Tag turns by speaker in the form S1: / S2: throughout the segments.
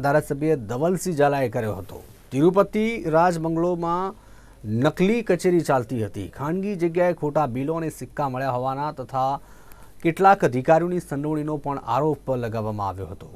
S1: ધારાસભ્ય ધવલસિંહ ઝાલાએ કર્યો હતો. તિરુપતિ રાજબંગલોમાં નકલી કચેરી ચાલતી હતી. ખાનગી જગ્યાએ ખોટા બિલો અને સિક્કા મળ્યા હોવાના તથા કેટલાક અધિકારીઓની સંડોવણીનો પણ આરોપ લગાવવામાં આવ્યો હતો.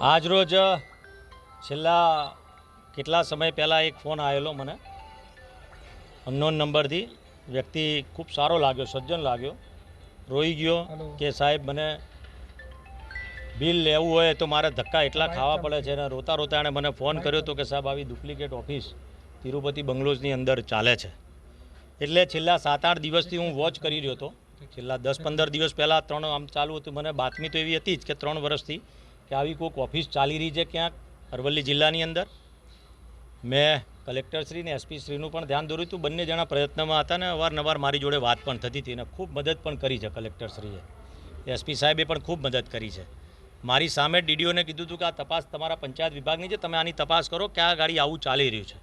S2: આજ રોજ છેલ્લા કેટલા સમય પહેલાં એક ફોન આવેલો મને. અનનોન નંબરથી. વ્યક્તિ ખૂબ સારો લાગ્યો સજ્જન લાગ્યો. રોઈ ગયો કે સાહેબ મને બિલ લેવું હોય તો મારે ધક્કા એટલા ખાવા પડે છે અને રોતા રોતા એણે મને ફોન કર્યો હતો કે સાહેબ આવી ડુપ્લિકેટ ઓફિસ તિરુપતિ બંગલોઝની અંદર ચાલે છે. એટલે છેલ્લા સાત આઠ દિવસથી હું વોચ કરી રહ્યો હતો. છેલ્લા દસ પંદર દિવસ પહેલાં ત્રણ આમ ચાલુ હતું. મને બાતમી તો એવી હતી જ કે ત્રણ વર્ષથી કે આવી કોઈક ઓફિસ ચાલી રહી છે ક્યાંક અરવલ્લી જિલ્લાની અંદર? મેં કલેક્ટરશ્રી ને એસપી શ્રીનું પણ ધ્યાન દોર્યું હતું. બંને જણા પ્રયત્નમાં હતા ને અવારનવાર મારી જોડે વાત પણ થતી હતી અને ખૂબ મદદ પણ કરી છે કલેક્ટરશ્રીએ. એસપી સાહેબે પણ ખૂબ મદદ કરી છે. મારી સામે ડીડીઓને કીધું હતું કે આ તપાસ તમારા પંચાયત વિભાગની છે, તમે આની તપાસ કરો કે આ ગાડી આવું ચાલી રહ્યું છે.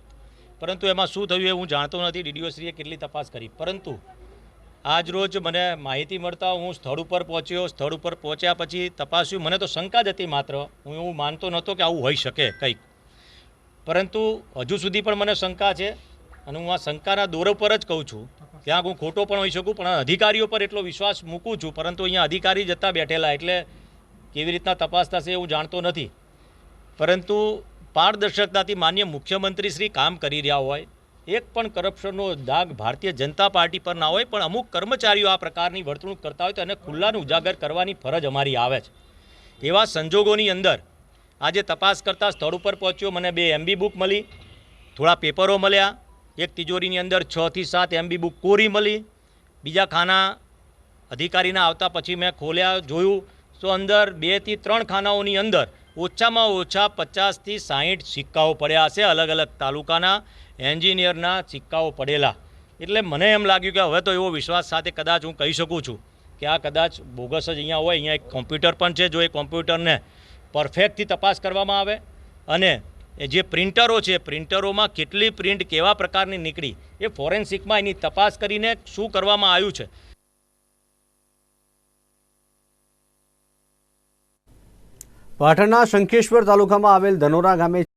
S2: પરંતુ એમાં શું થયું એ હું જાણતો નથી. ડીડીઓશ્રીએ કેટલી તપાસ કરી. પરંતુ આજ રોજ મને માહિતી મળતા હું સ્થળ ઉપર પહોંચ્યો. સ્થળ ઉપર પહોંચ્યા પછી તપાસ્યું. મને તો શંકા જ હતી માત્ર. હું એવું માનતો નહોતો કે આવું હોઈ શકે કંઈક. પરંતુ હજુ સુધી પણ મને શંકા છે અને હું આ શંકાના દોર પર જ કહું છું. ક્યાંક હું ખોટો પણ હોઈ શકું, પણ અધિકારીઓ પર એટલો વિશ્વાસ મૂકું છું. પરંતુ અહીંયા અધિકારી જતા બેઠેલા એટલે કેવી રીતના તપાસ થશે એવું જાણતો નથી. પરંતુ પારદર્શકતાથી માન્ય મુખ્યમંત્રી શ્રી કામ કરી રહ્યા હોય એક પણ કરપ્શનનો દાગ ભારતીય જનતા પાર્ટી પર ના હોય, પણ અમુક કર્મચારીઓ આ પ્રકારની વર્તણૂક કરતા હોય તો એને ખુલ્લાનું ઉજાગર કરવાની ફરજ અમારી આવે છે. એવા સંજોગોની અંદર આજે તપાસ કરતા સ્થળ ઉપર પહોંચ્યો, મને બે એમબી બુક મળી, થોડા પેપરો મળ્યા. એક તિજોરીની અંદર છથી સાત એમબી બુક કોરી મળી. બીજા ખાના અધિકારીના આવતા પછી મેં ખોલ્યા, જોયું. તો અંદર બેથી ત્રણ ખાનાઓની અંદર ઓછામાં ઓછા પચાસથી સાહીઠ સિક્કાઓ પડ્યા હશે અલગ અલગ તાલુકાના એન્જિનિયરના સિક્કાઓ પડેલા. એટલે મને એમ લાગ્યું કે હવે તો એવો વિશ્વાસ સાથે કદાચ હું કહી શકું છું કે આ કદાચ બોગસ જ અહીંયા હોય, અહીંયા એક કોમ્પ્યુટર પણ છે જો એ કોમ્પ્યુટરને પરફેક્ટથી તપાસ કરવામાં આવે અને જે પ્રિન્ટરો છે, પ્રિન્ટરોમાં કેટલી પ્રિન્ટ કેવા પ્રકારની નીકળી, એ ફોરેન્સિકમાં એની તપાસ કરીને શું કરવામાં આવ્યું છે.
S1: પાટણના શંખેશ્વર તાલુકામાં આવેલ ધનોરા ગામે